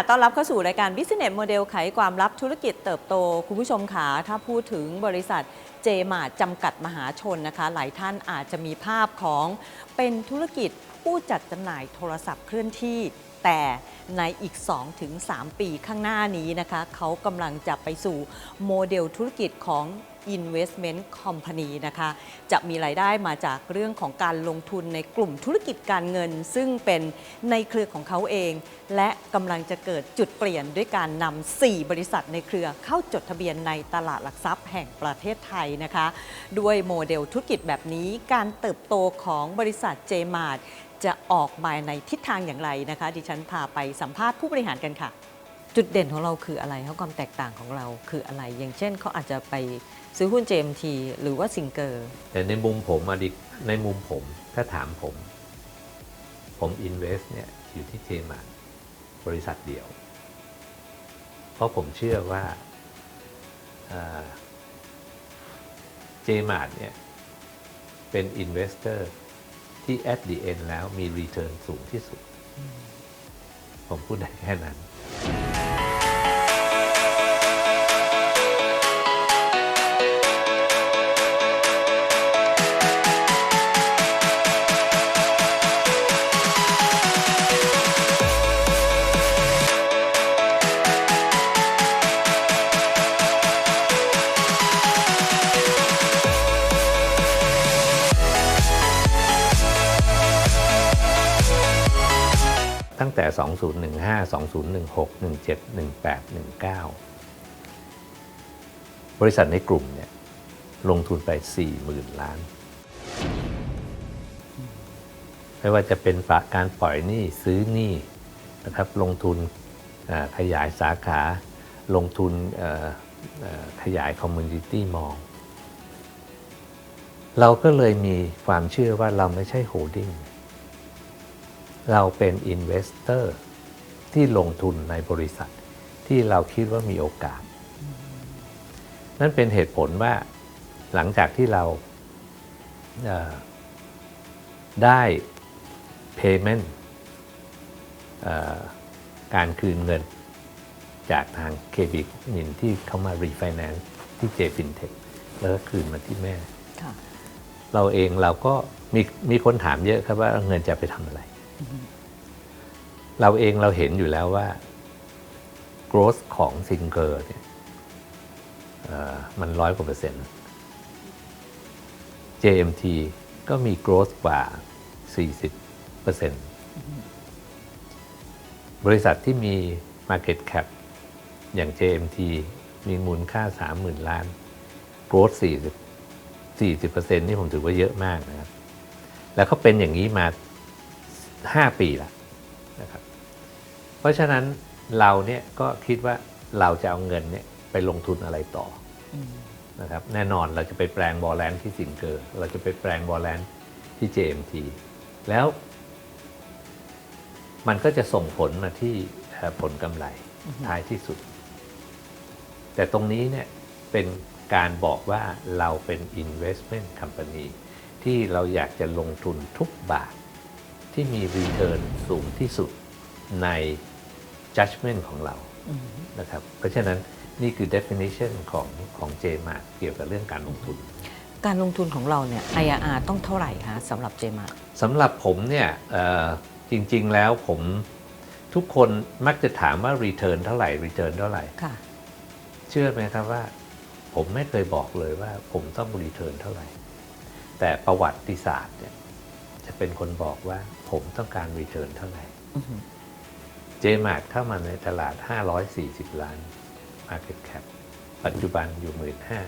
ค่ะ ต้อนรับเข้าสู่รายการ Business Model ไขความลับธุรกิจเติบโต คุณผู้ชมขาถ้าพูดถึงบริษัทเจมาจำกัดมหาชนนะคะ หลายท่านอาจจะมีภาพของเป็นธุรกิจผู้จัดจำหน่ายโทรศัพท์เคลื่อนที่ แต่ในอีก 2-3 ปีข้างหน้านี้นะคะ เขากำลังจะไปสู่โมเดลธุรกิจของ Investment Company นะคะ จะมีรายได้มาจากเรื่องของการลงทุนในกลุ่มธุรกิจการเงิน ซึ่งเป็นในเครือของเขาเอง และกำลังจะเกิดจุดเปลี่ยนด้วยการนำ4 บริษัทในเครือเข้าจดทะเบียนในตลาดหลักทรัพย์แห่งประเทศไทยนะคะ ด้วยโมเดลธุรกิจแบบนี้การเติบโตของบริษัทเจมาร์จะออกมาในทิศทางอย่างไรนะคะ ดิฉันพาไปสัมภาษณ์ผู้บริหารกันค่ะ จุดเด่นของเราคืออะไรเขาความแตกต่างของเราคืออะไร อย่างเช่นเขาอาจจะไป ซื้อหุ้น JMT หรือว่าซิงเกอร์ แต่ในมุมผมอะดิในมุมผมถ้าถามผม ผมอินเวสเนี่ยอยู่ที่เจมาบริษัทเดียว เพราะผมเชื่อว่าเจมาเนี่ยเป็นอินเวสเตอร์ที่ at the end แล้วมี return สูงที่สุด ผมพูดได้แค่นั้น 2015 2016 17 18 19 บริษัทในกลุ่มเนี่ยลงทุนไป 40,000 ล้าน ไม่ว่าจะเป็นฝากการปล่อยหนี้ซื้อหนี้นะครับลงทุนขยายสาขา ลงทุนขยายคอมมูนิตี้มอง เราก็เลยมีความเชื่อว่าเราไม่ใช่โฮดดิ้งเราเป็นอินเวสเตอร์ ที่ลงทุนในบริษัท ที่เราคิดว่ามีโอกาส นั่นเป็นเหตุผลว่าหลังจากที่เราเอ่อได้ payment เอ่อการคืนเงินจากทางเคบินินที่เข้ามา refinance ที่ JFintech แล้วก็คืนมาที่แม่ค่ะเราเองเราก็มีมีคนถามเยอะครับว่าเงินจะไปทำอะไร เราเองเราเห็นอยู่แล้วว่า growth ของซิงเกอร์เนี่ยมันร้อยกว่าเปอร์เซ็นต์ JMT ก็มี growth กว่า 40เปอร์เซ็นต์บริษัทที่มี market cap อย่าง JMT มีมูลค่า 30,000 ล้าน growth 40 40%นี่ผมถือว่าเยอะมากนะครับ แล้วเขาเป็นอย่างนี้มา 5 ปีแล้วนะครับ เพราะฉะนั้นเราเนี่ยก็คิดว่าเราจะเอาเงินเนี่ยไปลงทุนอะไรต่ออนะครับแน่นอนเราจะไปแปลงบอลแลนด์ที่สิงเกอร์ เราจะไปแปลงบอลแลนด์ที่ JMT แล้ว มันก็จะส่งผลมาที่เอ่อผลกำไรท้ายที่สุด แต่ตรงนี้เนี่ยเป็นการบอกว่าเราเป็น investment company ที่เราอยากจะลงทุนทุกบาทที่มี return สูงที่สุดใน judgment ของเรานะครับเพราะฉะนั้นนี่คือ definition ของของ JMart เกี่ยวกับเรื่องการลงทุน การลงทุนของเราเนี่ย IRR ต้องเท่าไหร่คะสำหรับเจมาสำหรับผมเนี่ยเอ่อจริง ๆ แล้วผมทุกคนมักจะถามว่า return เท่าไหร่ return เท่าไหร่ค่ะเชื่อไหมครับว่า ผมไม่เคยบอกเลยว่าผมต้องรีเทิร์นเท่าไหร่ แต่ประวัติศาสตร์เนี่ยจะเป็นคนบอกว่าผมต้องการรีเทิร์นเท่าไหร่อือฮึ เจมาร์เข้ามาในตลาด 540 ล้าน Market Cap ปัจจุบันอยู่หมื่นห้า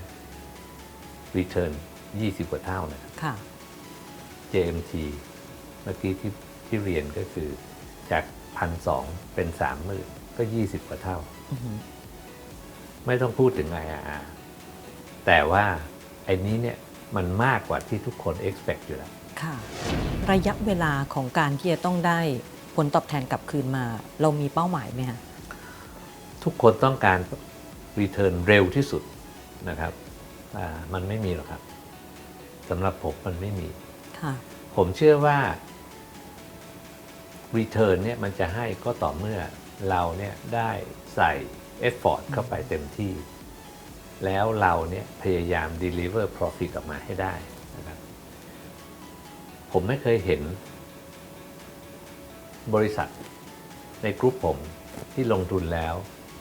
รีเทิร์น20 กว่าเท่านะค่ะ JMT เมื่อกี้ที่ที่เรียนก็คือจากพันสองเป็นสามหมื่นก็ 20 กว่าเท่า อือฮึไม่ต้องพูดถึง IRR แต่ว่าไอ้นี้เนี่ยมันมากกว่าที่ทุกคน expect อยู่แล้ว ค่ะ ระยะเวลาของการที่จะต้องได้ ผลตอบแทนกลับคืนมา เรามีเป้าหมายไหมคะทุกคนต้องการ return เร็วที่สุดนะครับอ่ามันไม่มีหรอกครับสำหรับผมมันไม่มีค่ะผมเชื่อว่า return เนี่ยมันจะให้ก็ต่อเมื่อเราเนี่ยได้ใส่เอฟฟอร์ตเข้าไปเต็มที่ แล้วเราเนี่ยพยายาม deliver profit ออกมาให้ได้นะครับผมไม่เคยเห็น บริษัทในกรุ๊ปผมที่ลงทุนแล้ว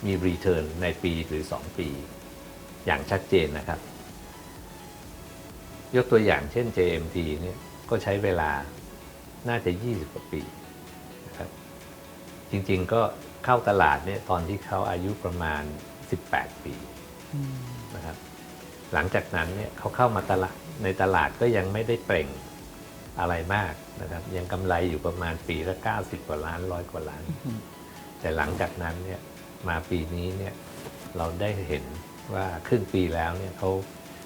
มีรีเทิร์นในปีหรือ 2 ปี อย่างชัดเจนนะครับ ยกตัวอย่างเช่น JMT เนี่ยก็ใช้เวลาน่าจะ 20 กว่าปีนะครับจริงๆก็เข้าตลาดเนี่ยตอนที่เขาอายุประมาณ 18 ปีนะครับหลังจากนั้นเนี่ยเขาเข้ามาตลาดในตลาดก็ยังไม่ได้เปล่ง อะไรมากนะครับยังกำไรอยู่ประมาณปีละ 90 กว่าล้านร้อยกว่าล้าน แต่หลังจากนั้นเนี่ยมาปีนี้เนี่ยเราได้เห็นว่าครึ่งปีแล้วเนี่ยเขา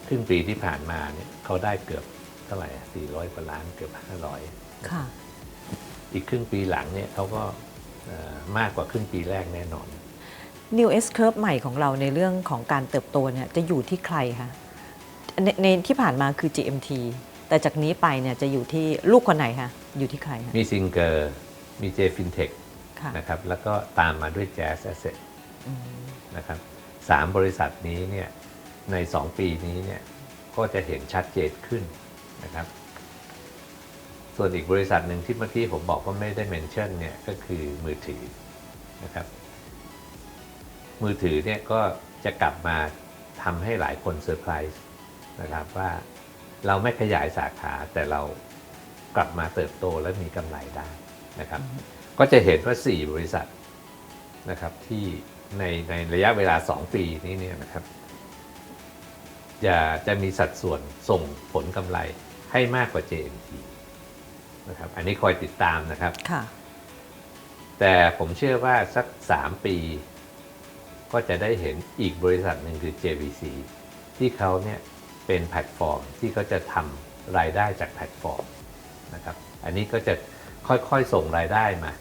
ครึ่งปีที่ผ่านมาเนี่ยเขาได้เกือบเท่าไหร่อะ400 กว่าล้านเกือบ 500ค่ะอีกครึ่งปีหลังเนี่ยเขาก็เอ่อมากกว่าครึ่งปีแรกแน่นอน New S Curve ใหม่ของเราในเรื่องของการเติบโตเนี่ยจะอยู่ที่ใครคะในในที่ผ่านมาคือ GMT แต่จากนี้ไปเนี่ยจะอยู่ที่ลูกคนไหนคะอยู่ที่ใครคะมีซิงเกอร์มีเจฟินเทคค่ะนะครับแล้วก็ตามมาด้วย Jazz Asset นะครับสามบริษัทนี้เนี่ยใน 2 ปีนี้เนี่ยก็จะเห็นชัดเจนขึ้นนะครับ ส่วนอีกบริษัทหนึ่งที่เมื่อกี้ผมบอกว่าไม่ได้เมนชั่นเนี่ยก็คือมือถือนะครับ มือถือเนี่ยก็จะกลับมาทำให้หลายคนเซอร์ไพรส์นะครับว่า เราไม่ขยายสาขาแต่เรากลับมาเติบโตและมีกำไรได้นะครับ ก็จะเห็นว่า 4 บริษัทนะครับที่ในในระยะเวลา 2 ปีนี้เนี่ยนะครับจะจะมีสัดส่วนส่งผลกำไรให้มากกว่า JMT นะครับ อันนี้คอยติดตามนะครับค่ะแต่ผมเชื่อว่าสัก 3 ปี ก็จะได้เห็นอีกบริษัทหนึ่งคือ JVC ที่เขาเนี่ย เป็นแพลตฟอร์มที่เขาจะทำรายได้จากแพลตฟอร์มนะครับอันนี้ก็จะค่อยๆส่งรายได้มา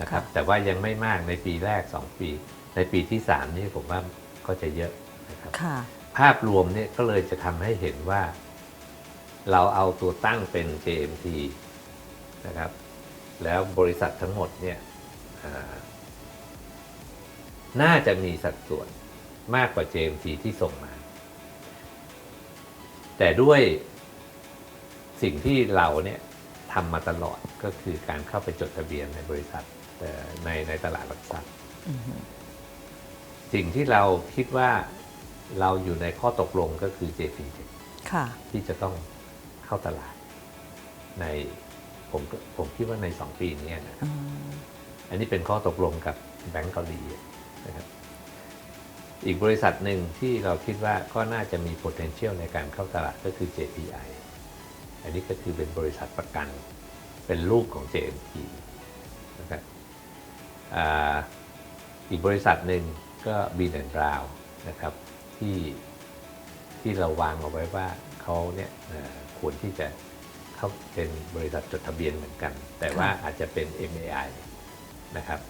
นะครับค่ะแต่ว่ายังไม่มากในปีแรก 2 ปี ในปีที่ 3 นี่ผมว่าก็จะเยอะนะครับค่ะภาพรวมเนี่ยก็เลยจะทำให้เห็นว่า เราเอาตัวตั้งเป็น JMT นะครับแล้วบริษัททั้งหมดเนี่ยอ่าน่าจะมีสัดส่วนมากกว่า JMT ที่ส่งมา แต่ด้วยสิ่งที่เราเนี่ยทำมาตลอดก็คือการเข้าไปจดทะเบียนในบริษัทเอ่อในในตลาดหลักทรัพย์สิ่งที่เราคิดว่าเราอยู่ในข้อตกลงก็คือ JFINTECH ค่ะที่จะต้องเข้าตลาด ในผมก็ผมคิดว่าใน2ปีนี้นะอืมอันนี้เป็นข้อตกลงกับแบงก์เกาหลีนะครับ อีกบริษัทหนึ่งที่เราคิดว่าก็น่าจะมี potential ในการเข้าตลาดก็คือ JPI อันนี้ก็คือเป็นบริษัทประกัน เป็นลูกของ JMT นะครับอีกบริษัทหนึ่งก็บีนแอนด์บราวนะครับที่ที่เราวางเอาไว้ว่าเขาเนี่ยควรที่จะเข้าเป็นบริษัทจดทะเบียนเหมือนกัน แต่ว่าอาจจะเป็น MAI นะครับ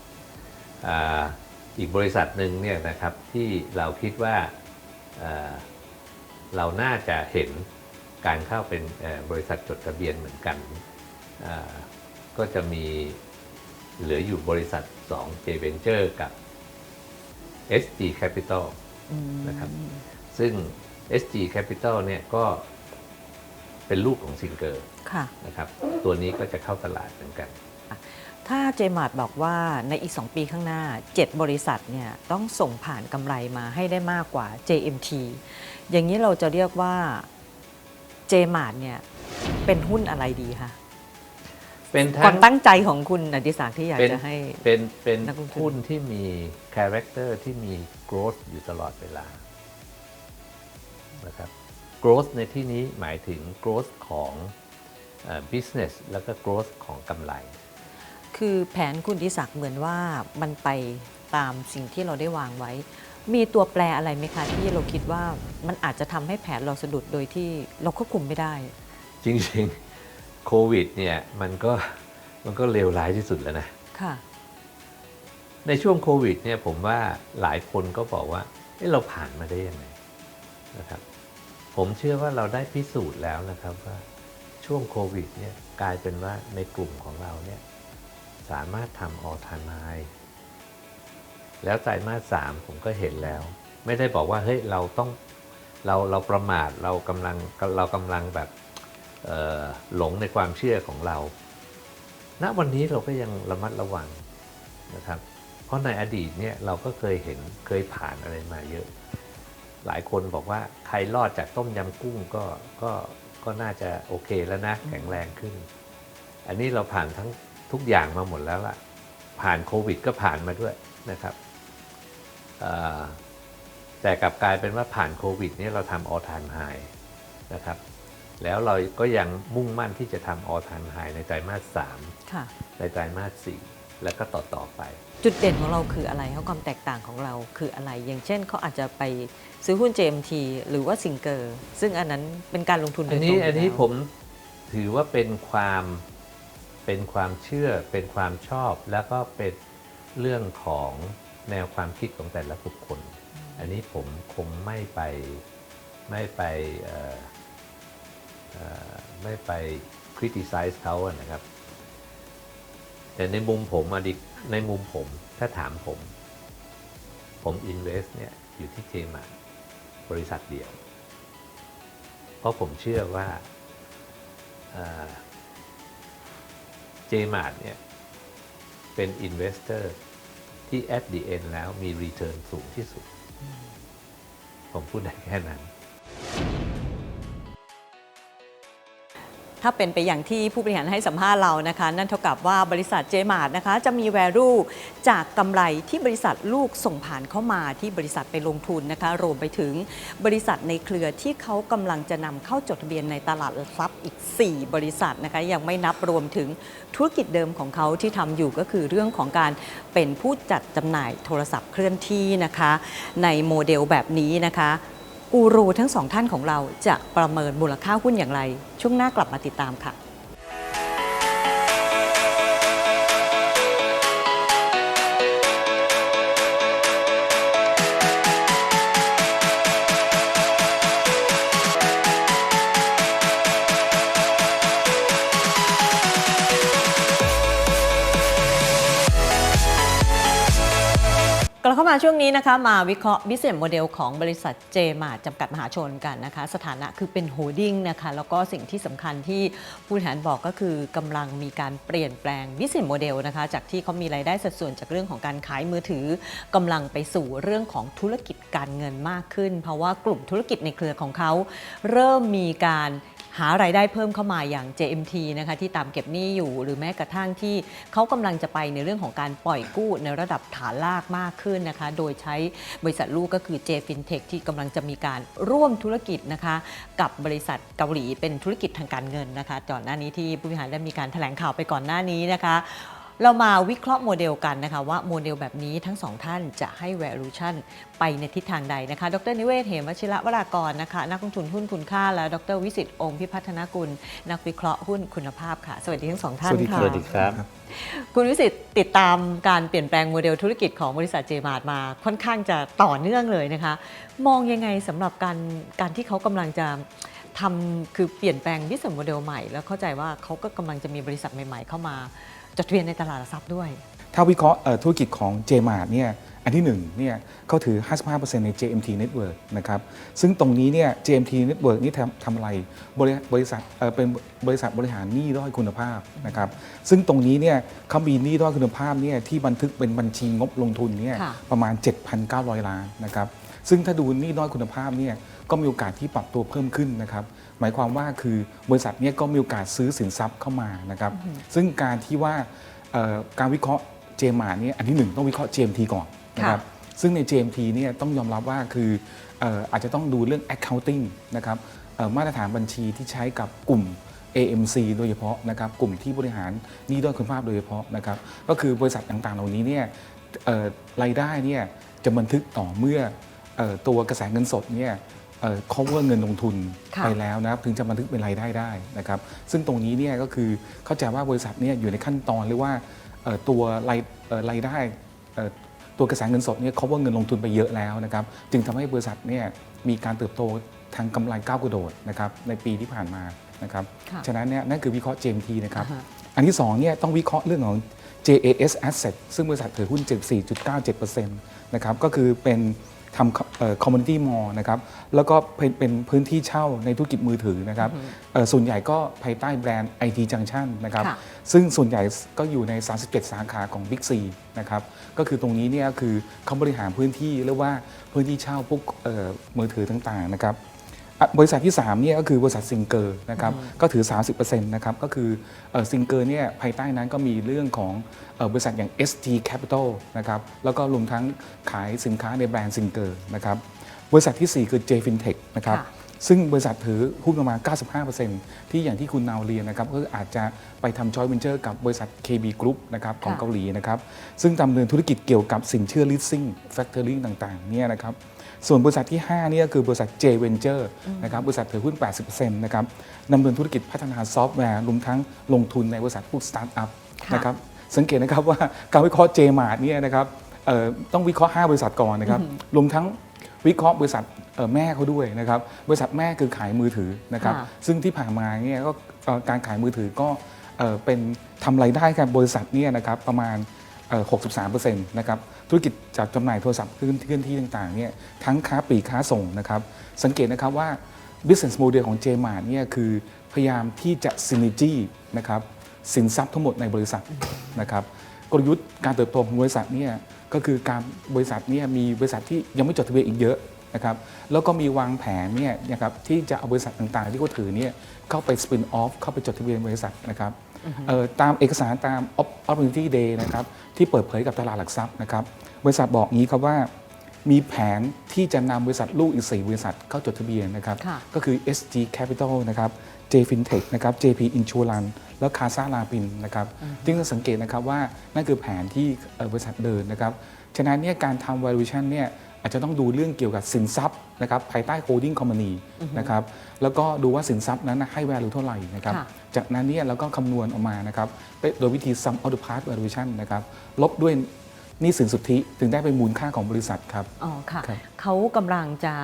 อาอีกบริษัทหนึ่งเนี่ยนะครับที่เราคิดว่าเอ่อเราน่าจะเห็นการเข้าเป็นเอ่อบริษัทจดทะเบียนเหมือนกันอ่าก็จะมีเหลืออยู่บริษัท2 J Venture กับ SG Capital นะครับซึ่ง SG Capital เนี่ยก็เป็นลูกของซิงเกอร์ค่ะนะครับตัวนี้ก็จะเข้าตลาดเหมือนกัน ถ้าเจมาร์บอกว่าในอีก 2 ปีข้างหน้า 7 บริษัทเนี่ยต้องส่งผ่านกำไรมาให้ได้มากกว่า JMT อย่างนี้เราจะเรียกว่าเจมาร์เนี่ยเป็นหุ้นอะไรดีคะเป็นควาทั้มงตั้งใจของคุณอดิศักดิ์ที่อยากเป็นจะให้ เป็นเป็นนักลงทุน หุ้นที่มีคาแรคเตอร์ที่มี growth อยู่ตลอดเวลานะครับ growth ในที่นี้หมายถึง growth ของเอ่อ business แล้วก็ growth ของกำไร คือแผนคุณอดิศักดิ์เหมือนว่ามันไปตามสิ่งที่เราได้วางไว้ มีตัวแปรอะไรไหมคะที่เราคิดว่ามันอาจจะทำให้แผนเราสะดุดโดยที่เราควบคุมไม่ได้ จริงๆโควิดเนี่ยมันก็มันก็เลวร้ายที่สุดแล้วนะ ค่ะ ในช่วงโควิดเนี่ยผมว่าหลายคนก็บอกว่าเอ๊ะเราผ่านมาได้ยังไงนะครับ ผมเชื่อว่าเราได้พิสูจน์แล้วนะครับว่าช่วงโควิดเนี่ยกลายเป็นว่าในกลุ่มของเราเนี่ย สามารถทำออทานายแล้วไตรมาสสามผมก็เห็นแล้ว ไม่ได้บอกว่าเฮ้ยเราต้องเราเราประมาทเรากำลังเรากำลังแบบหลงในความเชื่อของเรา ณวันนี้เราก็ยังระมัดระวังนะครับ เพราะในอดีตเนี่ยเราก็เคยเห็นเคยผ่านอะไรมาเยอะ หลายคนบอกว่าใครรอดจากต้มยำกุ้งก็ก็ก็น่าจะโอเคแล้วนะแข็งแรงขึ้น อันนี้เราผ่านทั้ง ทุกอย่างมาหมดแล้วล่ะ ผ่านโควิดก็ผ่านมาด้วยนะครับเอ่อแต่กลับกลายเป็นว่าผ่านโควิดเนี่ยเราทำออทานไฮนะครับ แล้วเราก็ยังมุ่งมั่นที่จะทำออทานไฮในไตรมาสสามค่ะในไตรมาสสี่แล้วก็ต่อต่อๆไป จุดเด่นของเราคืออะไรเขาความแตกต่างของเราคืออะไร อย่างเช่นเขาอาจจะไปซื้อหุ้น JMT หรือว่าซิงเกอร์ซึ่งอันนั้นเป็นการลงทุนโดอัยนตรงนี้ยู่อันนี้แล้วผมถือว่าเป็นความ เป็นความเชื่อเป็นความชอบ แล้วก็เป็นเรื่องของแนวความคิดของแต่ละบุคคล อันนี้ผมคงไม่ไปไม่ไปไม่ไป criticize เขาอะนะครับ แต่ในมุมผมอดิในมุมผมถ้าถามผม ผม invest เนี่ยอยู่ที่เจมาบริษัทเดียว เพราะผมเชื่อว่า เจมาร์เนี่ยเป็น investor ที่ at the end แล้วมี return สูงที่สุด ผมพูดได้แค่นั้น ถ้าเป็นไปอย่างที่ผู้บริหารให้สัมภาษณ์เรานะคะ นั่นเท่ากับว่าบริษัทเจมาร์นะคะจะมี value จากกำไรที่บริษัทลูกส่งผ่านเข้ามาที่บริษัทไปลงทุนนะคะ รวมไปถึงบริษัทในเครือที่เขากำลังจะนำเข้าจดทะเบียนในตลาดหลักทรัพย์อีก 4 บริษัทนะคะยังไม่นับรวมถึงธุรกิจเดิมของเขาที่ทำอยู่ก็คือเรื่องของการเป็นผู้จัดจำหน่ายโทรศัพท์เคลื่อนที่นะคะ ในโมเดลแบบนี้นะคะ กูรูทั้งสองท่านของเราจะประเมินมูลค่าหุ้นอย่างไร ช่วงหน้ากลับมาติดตามค่ะ มาช่วงนี้นะคะมาวิเคราะห์ business model ของบริษัทเจมาจำกัดมหาชนกันนะคะ สถานะคือเป็นโฮดดิ้งนะคะแล้วก็สิ่งที่สำคัญที่ผู้บริหารบอกก็คือกำลังมีการเปลี่ยนแปลง business model นะคะจากที่เขามีรายได้สัดส่วนจากเรื่องของการขายมือถือกำลังไปสู่เรื่องของธุรกิจการเงินมากขึ้น เพราะว่ากลุ่มธุรกิจในเครือของเขา เริ่มมีการหารายได้เพิ่มเข้ามาอย่าง JMT นะคะที่ตามเก็บหนี้อยู่ หรือแม้กระทั่งที่เขากำลังจะไปในเรื่องของการปล่อยกู้ในระดับฐานลากมากขึ้นนะคะ โดยใช้บริษัทลูกก็คือ J FinTech ที่กำลังจะมีการร่วมธุรกิจนะคะกับบริษัทเกาหลีเป็นธุรกิจทางการเงินนะคะก่อนหน้านี้ที่ผู้บริหารได้มีการแถลงข่าวไปก่อนหน้านี้นะคะ เรามาวิเคราะห์โมเดลกันนะคะว่าโมเดลแบบนี้ทั้งสองท่านจะให้ valuation ไปในทิศทางใดนะคะ ดรนิเวศเหมวชิระวรากรนะคะ นักลงทุนหุ้นคุณค่า และดรวิสิตองค์พิพัฒนากุล นักวิเคราะห์หุ้นคุณภาพค่ะ สวัสดีทั้งสองท่านสวัสดีค่ะครับสวัสดีครับ คุณวิสิตติดตามการเปลี่ยนแปลงโมเดลธุรกิจของบริษัทเจมาร์มาค่อนข้างจะต่อเนื่องเลยนะคะ มองยังไงสำหรับการการที่เขากำลังจะทำคือเปลี่ยนแปลง business model ใหม่ แล้วเข้าใจว่าเขาก็กำลังจะมีบริษัทใหม่ ๆ เข้ามา จดทะเบียนในตลาดหลักทรัพย์ด้วย ถ้าวิเคราะห์เอ่อธุรกิจของ JMart เนี่ยอันที่1เนี่ยเขาถือ 55%ใน JMT Network นะครับซึ่งตรงนี้เนี่ย JMT Network นี่ทำทำอะไรบริบริษัทเอ่อเป็นบริษัทบริหารหนี้ด้อยคุณภาพนะครับซึ่งตรงนี้เนี่ยเขามีหนี้ด้อยคุณภาพเนี่ยที่บันทึกเป็นบัญชีงบลงทุนเนี่ยค่ะ ประมาณ 7,900 ล้านนะครับซึ่งถ้าดูหนี้ด้อยคุณภาพเนี่ย ก็มีโอกาสที่ปรับตัวเพิ่มขึ้นนะครับ หมายความว่าคือบริษัทเนี่ยก็มีโอกาสซื้อสินทรัพย์เข้ามานะครับ ซึ่งการที่ว่าเอ่อการวิเคราะห์เจมาเนี่ยอันที่หนึ่งต้องวิเคราะห์ GMT ก่อนนะครับซึ่งใน GMT เนี่ยต้องยอมรับว่าคือเอ่ออาจจะต้องดูเรื่อง accounting นะครับเอ่อมาตรฐานบัญชีที่ใช้กับกลุ่ม AMC โดยเฉพาะนะครับกลุ่มที่บริหารหนี้ด้อยคุณภาพโดยเฉพาะนะครับก็คือบริษัทต่างๆ เหล่านี้เนี่ยเอ่อรายได้เนี่ยจะบันทึกต่อเมื่อเอ่อตัวกระแสเงินสดเนี่ยเอ่อ cover เงินลงทุนค่ะไปแล้วนะครับถึงจะบันทึกเป็นรายได้ได้นะครับ ซึ่งตรงนี้เนี่ยก็คือเข้าใจว่าบริษัทเนี่ยอยู่ในขั้นตอนเรียกว่าเอ่อตัวรายเอ่อรายได้เอ่อตัวกระแสเงินสดเนี่ย cover เงินลงทุนไปเยอะแล้วนะครับ จึงทำให้บริษัทเนี่ยมีการเติบโตทางกำไรก้าวกระโดดนะครับในปีที่ผ่านมานะครับค่ะฉะนั้นเนี่ยนั่นคือวิเคราะห์ GMT นะครับอ่าฮะอันที่2เนี่ยต้องวิเคราะห์เรื่องของ JAS Asset ซึ่งบริษัทถือหุ้น 74.97%นะครับก็คือเป็น ทำคอมมูนิตี้มอลนะครับแล้วก็เป็นเป็นพื้นที่เช่าในธุรกิจมือถือนะครับเอ่อส่วนใหญ่ก็ภายใต้แบรนด์ IT Junction นะครับค่ะซึ่งส่วนใหญ่ก็อยู่ใน 37 สาขาของ Big C นะครับก็คือตรงนี้เนี่ยคือเขาบริหารพื้นที่เรียกว่าพื้นที่เช่าพวกเอ่อมือถือต่างๆนะครับอะ บริษัทที่3เนี่ยก็คือบริษัทซิงเกอร์นะครับก็ถือ 30%นะครับก็คือซิงเกอร์เนี่ยภายใต้นั้นก็มีเรื่องของเอ่อบริษัทอย่าง ST Capital นะครับแล้วก็รวมทั้งขายสินค้าในแบรนด์ซิงเกอร์นะครับบริษัททีสี่4 คือ J Fintech นะครับค่ะซึ่งบริษัทถือหุ้นประมาณ 95%ที่อย่างที่คุณนาวเรียนนะครับก็คืออาจจะไปทำจอยเวนเจอร์กับบริษัท KB Group นะครับของค่ะเกาหลีนะครับซึ่งดำเนินธุรกิจเกี่ยวกับสินเชื่อ leasing factoring ต่างๆเนี่ยนะครับ ส่วนบริษัทที่5เนี่ยคือบริษัท J Venture นะครับบริษัทถือหุ้น 80%นะครับดำเนินธุรกิจพัฒนาซอฟต์แวร์รวมทั้งลงทุนในบริษัทพวกสตาร์ทอัพค่ะนะครับสังเกตนะครับว่าการวิเคราะห์ JMart เนี่ยนะครับเอ่อต้องวิเคราะห์ 5 บริษัทก่อนนะครับรวมทั้งวิเคราะห์บริษัทเอ่อแม่เขาด้วยนะครับบริษัทแม่คือขายมือถือนะครับค่ะซึ่งที่ผ่านมาเนี่ยก็เอ่อการขายมือถือก็เอ่อเป็นทำรายได้กับบริษัทเนี่ยนะครับประมาณเอ่อ 63%นะครับธุรกิจจัดจำหน่ายโทรศัพท์เคลื่อนเคลื่อนที่ต่างๆเนี่ยทั้งค้าปลีกค้าส่งนะครับสังเกตนะครับว่า business model ของ JMart เนี่ยคือพยายามที่จะ synergy นะครับสินทรัพย์ทั้งหมดในบริษัทนะครับกลยุทธ์การเติบโตของบริษัทเนี่ยก็คือการบริษัทเนี่ยมีบริษัทที่ยังไม่จดทะเบียนอีกเยอะนะครับแล้วก็มีวางแผนเนี่ยนะครับที่จะเอาบริษัทต่างๆ ที่เขาถือเนี่ยเข้าไป spin off เข้าไปจดทะเบียนบริษัทนะครับ ตามเอกสารตาม Op- opportunity day นะครับที่เปิดเผยกับตลาดหลักทรัพย์นะครับบริษัทบอกงี้ครับว่ามีแผนที่จะนำบริษัทลูกอีก 4 บริษัทเข้าจดทะเบียนนะครับค่ะก็คือ SG Capital นะครับ J Fintech นะครับ JP Insurance แล้ว Casa Lapin นะครับซึ่งต้องสังเกตนะครับว่านั่นคือแผนที่เอ่อบริษัทเดินนะครับ ฉะนั้นเนี่ยการทำ valuation เนี่ย อาจจะต้องดูเรื่องเกี่ยวกับสินทรัพย์นะครับภายใต้ holding company นะครับแล้วก็ดูว่าสินทรัพย์นั้นนะให้ value เท่าไหร่นะครับค่ะจากนั้นเนี่ยเราก็คำนวณออกมานะครับโดยวิธี sum of the parts valuation นะครับลบด้วยหนี่สินสุทธิถึงได้เป็นมูลค่าของบริษัทครับ อ๋อค่ะ ครับ เขากำลังจะ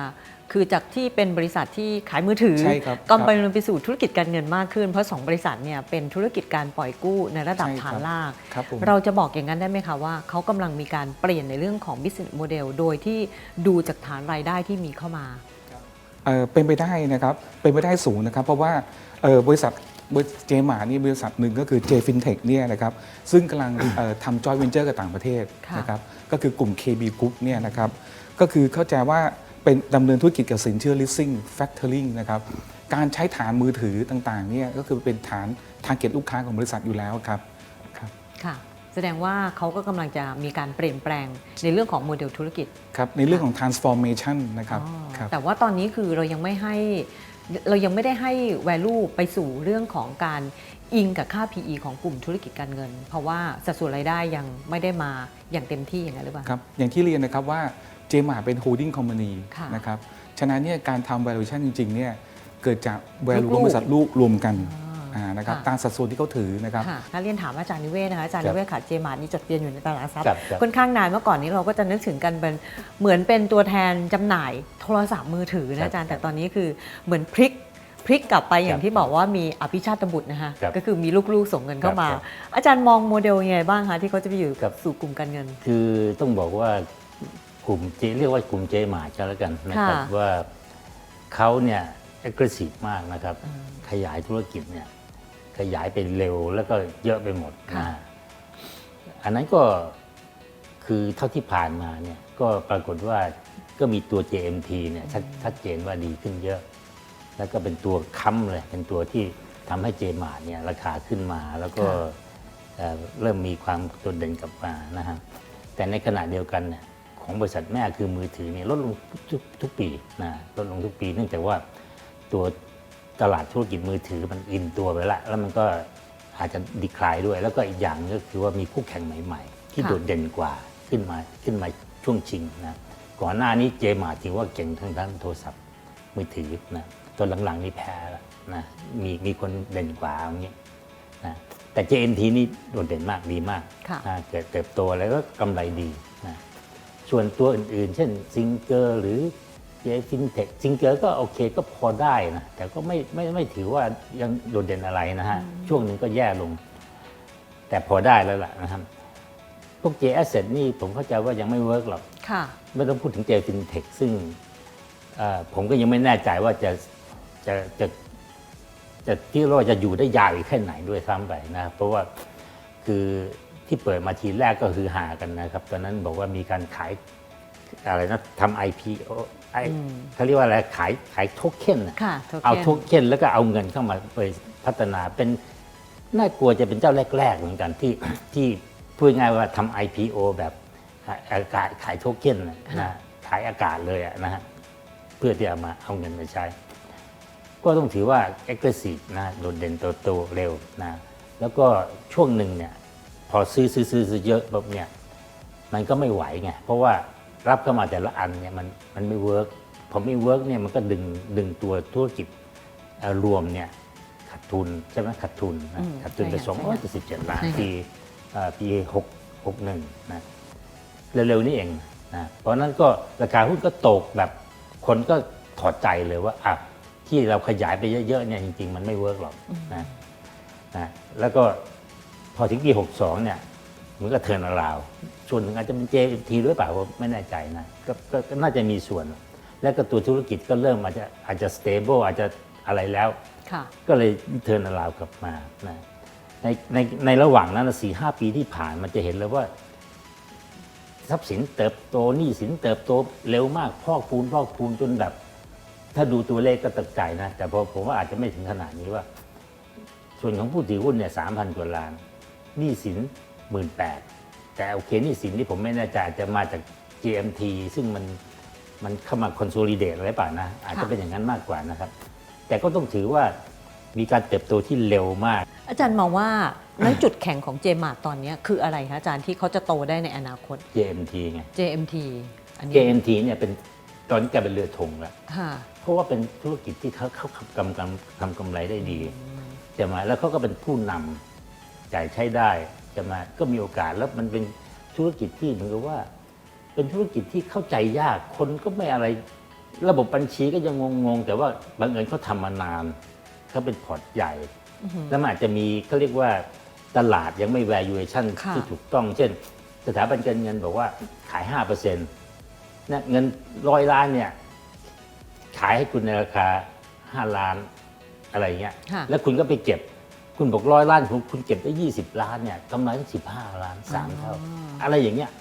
คือจากที่เป็นบริษัทที่ขายมือถือ ใช่ครับกำลังไปสู่ธุรกิจการเงินมากขึ้น เพราะ2บริษัทเนี่ยเป็นธุรกิจการปล่อยกู้ในระดับใช่ครับ ฐานล่างครับผม เราจะบอกอย่างนั้นได้ไหมคะว่าเขากำลังมีการเปลี่ยนในเรื่องของ business model โดยที่ดูจากฐานรายได้ที่มีเข้ามา เอ่อเป็นไปได้นะครับ เป็นไปได้สูงนะครับ เพราะว่าเอ่อบริษัทเจมานี่บริษัทหนึ่งก็คือ J Fintech เนี่ยนะครับซึ่งกำลัง เอ่อทำ joint venture กับต่างประเทศค่ะ นะครับก็คือกลุ่ม KB Group เนี่ยนะครับก็คือเข้าใจว่า เป็นดำเนินธุรกิจกับสินเชื่อ leasing factoring นะครับการใช้ฐานมือถือต่างๆเนี่ยก็คือเป็นฐาน target ลูกค้าของบริษัทอยู่แล้วครับครับค่ะ แสดงว่าเขาก็กำลังจะมีการเปลี่ยนแปลงในเรื่องของโมเดลธุรกิจครับในเรื่องของ transformation นะครับอ๋อครับ แต่ว่าตอนนี้คือเรายังไม่ให้เรายังไม่ได้ให้ value ไปสู่เรื่องของการอิงกับค่า PE ของกลุ่มธุรกิจการเงิน เพราะว่าสัดส่วนรายได้ยังไม่ได้มาอย่างเต็มที่อย่างนั้นหรือเปล่า ครับอย่างที่เรียนนะครับว่า เจมาเป็น holding company ค่ะนะครับ ฉะนั้นเนี่ยการทำ valuation จริงๆเนี่ยเกิดจาก value ลูกๆของบริษัทลูกรวมกันอ่าอ่านะครับค่ะ ตามสัดส่วนที่เขาถือนะครับ ค่ะถ้าเรียนถามอาจารย์นิเวศนะคะอาจารย์ครับนิเวศค่ะเจมาร์นี่จดทะเบียนอยู่ในตลาดหลักทรัพย์ครับครับ ค่อนข้างนานเมื่อก่อนนี้เราก็จะนึกถึงกันเป็นเหมือนเป็นตัวแทนจำหน่ายโทรศัพท์มือถือครันะบอาจารย์แต่ตอนนี้คือเหมือนพลิกพลิกกลับไปอย่าคงรับที่บอกว่ามีอภิชาติบุตรนะคะครับก็คือมีลูกๆส่งเงินเข้ามา ครับอาจารย์มองโมเดลยังไงบ้างคะที่เขาจะไปอยู่ครับ สู่กลุ่มการเงิน คือต้องบอกว่า กลุ่มเจเรียกว่ากลุ่มเจหมาก็แล้วกันนะครับค่ะว่าเขาเนี่ย aggressive มากนะครับขยายธุรกิจเนี่ยขยายไปเร็วแล้วก็เยอะไปหมดค่ะ นะอันนั้นก็คือเท่าที่ผ่านมาเนี่ยก็ปรากฏว่าก็มีตัว JMT เนี่ยชัดชัดเจนว่าดีขึ้นเยอะ แล้วก็เป็นตัวค้ำเลยเป็นตัวที่ทำให้เจมาร์เนี่ยราคาขึ้นมาแล้วก็ ค่ะ เอ่อเริ่มมีความโดดเด่นกลับมานะฮะแต่ในขณะเดียวกันเนี่ย ของบริษัทแม่คือมือถือเนี่ยลดลงทุกทุกปีนะลดลงทุกปี เนื่องจากว่าตัวตลาดธุรกิจมือถือมันอินตัวไปละแล้วมันก็อาจจะดีคลายด้วย แล้วก็อีกอย่างก็คือว่ามีคู่แข่งใหม่ๆ ที่ค่ะโดดเด่นกว่าขึ้นมาขึ้นมาช่วงชิงนะก่อนหน้านี้เจมาถือว่าเก่งทางด้านโทรศัพท์มือถือนะตอนหลังๆนี่แพ้แล้วนะมีมีคนเด่นกว่าอย่างนี้นะแต่ JNT นี่โดดเด่นมากดีมากค่ะนะเกิดเติบโตแล้วก็กำไรดีนะ ส่วนตัวอื่นๆ เช่นซิงเกอร์หรือฟินเทคซิงเกิลก็โอเคก็พอได้นะ แต่ก็ไม่ไม่ไม่ถือว่ายังโดดเด่นอะไรนะฮะ ช่วงหนึ่งก็แย่ลง แต่พอได้แล้วล่ะนะครับ พวก J Asset นี่ผมเข้าใจว่ายังไม่เวิร์กหรอกค่ะไม่ต้องพูดถึง J FinTech ซึ่งเอ่อผมก็ยังไม่แน่ใจว่าจะจะจะจะที่ว่าจะอยู่ได้ยาวอีกแค่ไหนด้วยซ้ำไปนะครับเพราะว่าคือ ที่เปิดมาทีแรกก็คือหากันนะครับ ตอนนั้นบอกว่ามีการขายอะไรนะทำ IPO ไออืมเขาเรียกว่าอะไรขายขายโทเค็นน่ะค่ะโทเค็นเอาโทเค็นแล้วก็เอาเงินเข้ามาไปพัฒนาเป็นน่ากลัวจะเป็นเจ้าแรก ๆ เหมือนกันที่ที่พูดง่ายๆว่าทำ IPO แบบอากาศขายโทเค็นน่ะนะขายอากาศเลยอะนะฮะเพื่อที่จะมาเอาเงินมาใช้ ก็ต้องถือว่า aggressive นะโดดเด่นโตโตเร็วนะแล้วก็ช่วงหนึ่งเนี่ย พอซื้อซื้อซื้อซื้อเยอะปุ๊บเนี่ยมันก็ไม่ไหวไงเพราะว่ารับเข้ามาแต่ละอันเนี่ยมันมันไม่เวิร์กพอไม่เวิร์กเนี่ยมันก็ดึงดึงตัวธุรกิจเอ่อรวมเนี่ยขาดทุนใช่ไหมขาดทุนนะอืมขาดทุนไปใช่ค่ะสองร้อยเจ็ดสิบเจ็ดล้านใช่ค่ะปีเอ่อปีหกหกหนึ่งนะเร็วๆนี่เองนะเพราะฉะนั้นก็ราคาหุ้นก็ตกแบบคนก็ถอดใจเลยว่าอะที่เราขยายไปเยอะๆเนี่ยจริงๆ มันไม่เวิร์กหรอกนะนะแล้วก็ พอถึงปี 62 เนี่ยมันก็เทิร์นาราวส่วนหนึ่งอาจจะเป็น JT หรือเปล่าผมไม่แน่ใจนะก็ก็ก็น่าจะมีส่วน แล้วก็ตัวธุรกิจก็เริ่มอาจจะอาจจะ stable อาจจะอะไรแล้วค่ะก็เลยเทิร์นาราวกลับมานะในในในระหว่างนั้นสี่ห้าปีที่ผ่านมันจะเห็นเลยว่า ทรัพย์สินเติบโตหนี้สินเติบโตเร็วมากพอกพูนพอกพูนจนแบบ ถ้าดูตัวเลขก็ตกใจนะ แต่พอผมว่าอาจจะไม่ถึงขนาดนี้ว่า ส่วนของผู้ถือหุ้นเนี่ยสามพันกว่าล้าน หนี้สินหมื่นแปดแต่โอเคหนี้สินที่ผมไม่แน่ใจอาจจะมาจาก GMT ซึ่งมันมันเข้ามาคอนโซลิเดตอะไรเปล่านะ อาจจะเป็นอย่างนั้นมากกว่านะครับ แต่ก็ต้องถือว่ามีการเติบโตที่เร็วมาก อาจารย์มองว่าแล้วจุดแข็งของเจมาร์ตอนเนี้ยคืออะไรคะอาจารย์ที่เขาจะโตได้ในอนาคต JMT ไง JMT อันนี้ JMT เนี่ยเป็นตอนนี้กลายเป็นเรือธงแล้วค่ะเพราะว่าเป็นธุรกิจที่เขาเขากำกำทำกำไรได้ดีจะมาแล้วเขาก็เป็นผู้นำ จ่ายใช้ได้จะมาก็มีโอกาสแล้วมันเป็นธุรกิจที่เหมือนกับว่า เป็นธุรกิจที่เข้าใจยากคนก็ไม่อะไร ระบบบัญชีก็ยังงงๆ แต่ว่าบางเอิญเขาทำมานานเขาเป็นพอร์ตใหญ่แล้วมันอาจจะมีเขาเรียกว่าตลาดยังไม่ valuation ค่ะ ที่ถูกต้อง เช่น สถาบันการเงินบอกว่าขาย 5%นะเงินร้อยล้านเนี่ย ขายให้คุณในราคา 5 ล้านอะไรเงี้ย ค่ะ แล้วคุณก็ไปเก็บ คุณบอกร้อยล้านคุณคุณเก็บได้ 20 ล้านเนี่ยกำไรสิบห้าล้านสามเท่า อะไรอย่างเงี้ย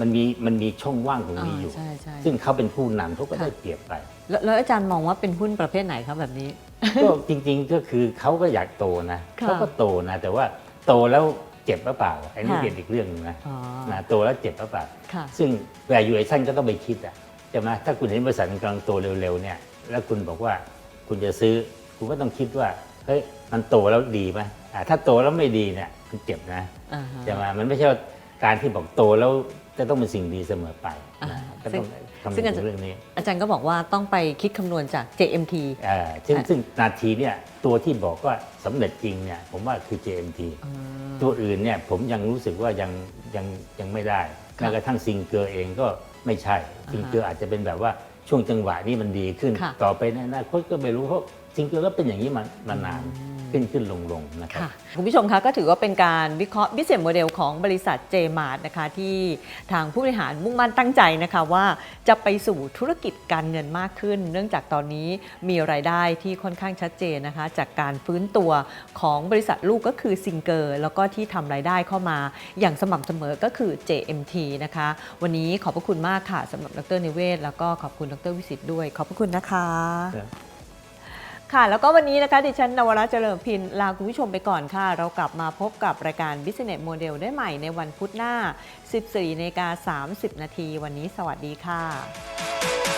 มันมีมันมีช่องว่างตรงนี้อยู่าใช่ใช่ซึ่งเขาเป็นผู้นำเขาก็ค่ะได้เปรียบไป แล้วแล้วอาจารย์มองว่าเป็นหุ้นประเภทไหนครับแบบนี้ ก็จริงๆก็คือเขาก็อยากโตนะค่ะเขาก็โตนะ แต่ว่าโตแล้วเจ็บหรือเปล่าไอ้นี่ค่ะ เป็นอีกเรื่องหนึงนะอ๋อนะโตแล้วเจ็บหรือเปล่า ค่ะ ซึ่ง valuation ก็ต้องไปคิดอะใช่ไหมถ้าคุณเห็นบริษัทมันกำลังโตเร็วๆเนี่ย แล้วคุณบอกว่าคุณจะซื้อ คุณก็ต้องคิดว่า เฮ้ยมันโตแล้วดีไหมอ่าถ้าโตแล้วไม่ดีเนี่ยคุณเจ็บนะอ่าฮะ ใช่ไหมมันไม่ใช่ว่าการที่บอกโตแล้วจะต้องเป็นสิ่งดีเสมอไปอ่านะก็ต้องคำซึ่นึงงอาจถึจะงเรื่องนี้อาจารย์ก็บอกว่าต้องไปคิดคำนวณจาก JMT เอ่อซึ่งอะซึ่งนาทีเนี่ยตัวที่บอกว่าสำเร็จจริงเนี่ยผมว่าคือ JMT ตัวอื่นเนี่ยผมยังรู้สึกว่ายังยังยังไม่ได้ค่ะแม้กระทั่งซิงเกอร์เองก็ไม่ใช่อ่าฮะซิงเกอร์อาจจะเป็นแบบว่าช่วงจังหวะนี้มันดีขึ้น ค่ะต่อไปในอนาคตก็ไม่รู้เพราะ ซิงเกอร์ก็เป็นอย่างนี้มามานานขึ้นขึ้นลงลงนะครับค่ะคุณผู้ชมคะก็ถือว่าเป็นการวิเคราะห์ business model ของบริษัท JMart นะคะที่ทางผู้บริหารมุ่งมั่นตั้งใจนะคะว่าจะไปสู่ธุรกิจการเงินมากขึ้น เนื่องจากตอนนี้มีรายได้ที่ค่อนข้างชัดเจนนะคะ จากการฟื้นตัวของบริษัทลูกก็คือซิงเกอร์แล้วก็ที่ทำรายได้เข้ามา อย่างสม่ำเสมอก็คือ JMT นะคะ วันนี้ขอบพระคุณมากค่ะสำหรับดรนิเวศ แล้วก็ขอบคุณดรวิสิทธิ์ด้วย ขอบพระคุณนะคะ ค่ะ แล้วก็วันนี้นะคะ ดิฉันนวรัตเจริญพินลาคุณผู้ชมไปก่อนค่ะ เรากลับมาพบกับรายการ Business Model ได้ใหม่ในวันพุธหน้า 14นาฬิกา30 นาที วันนี้สวัสดีค่ะ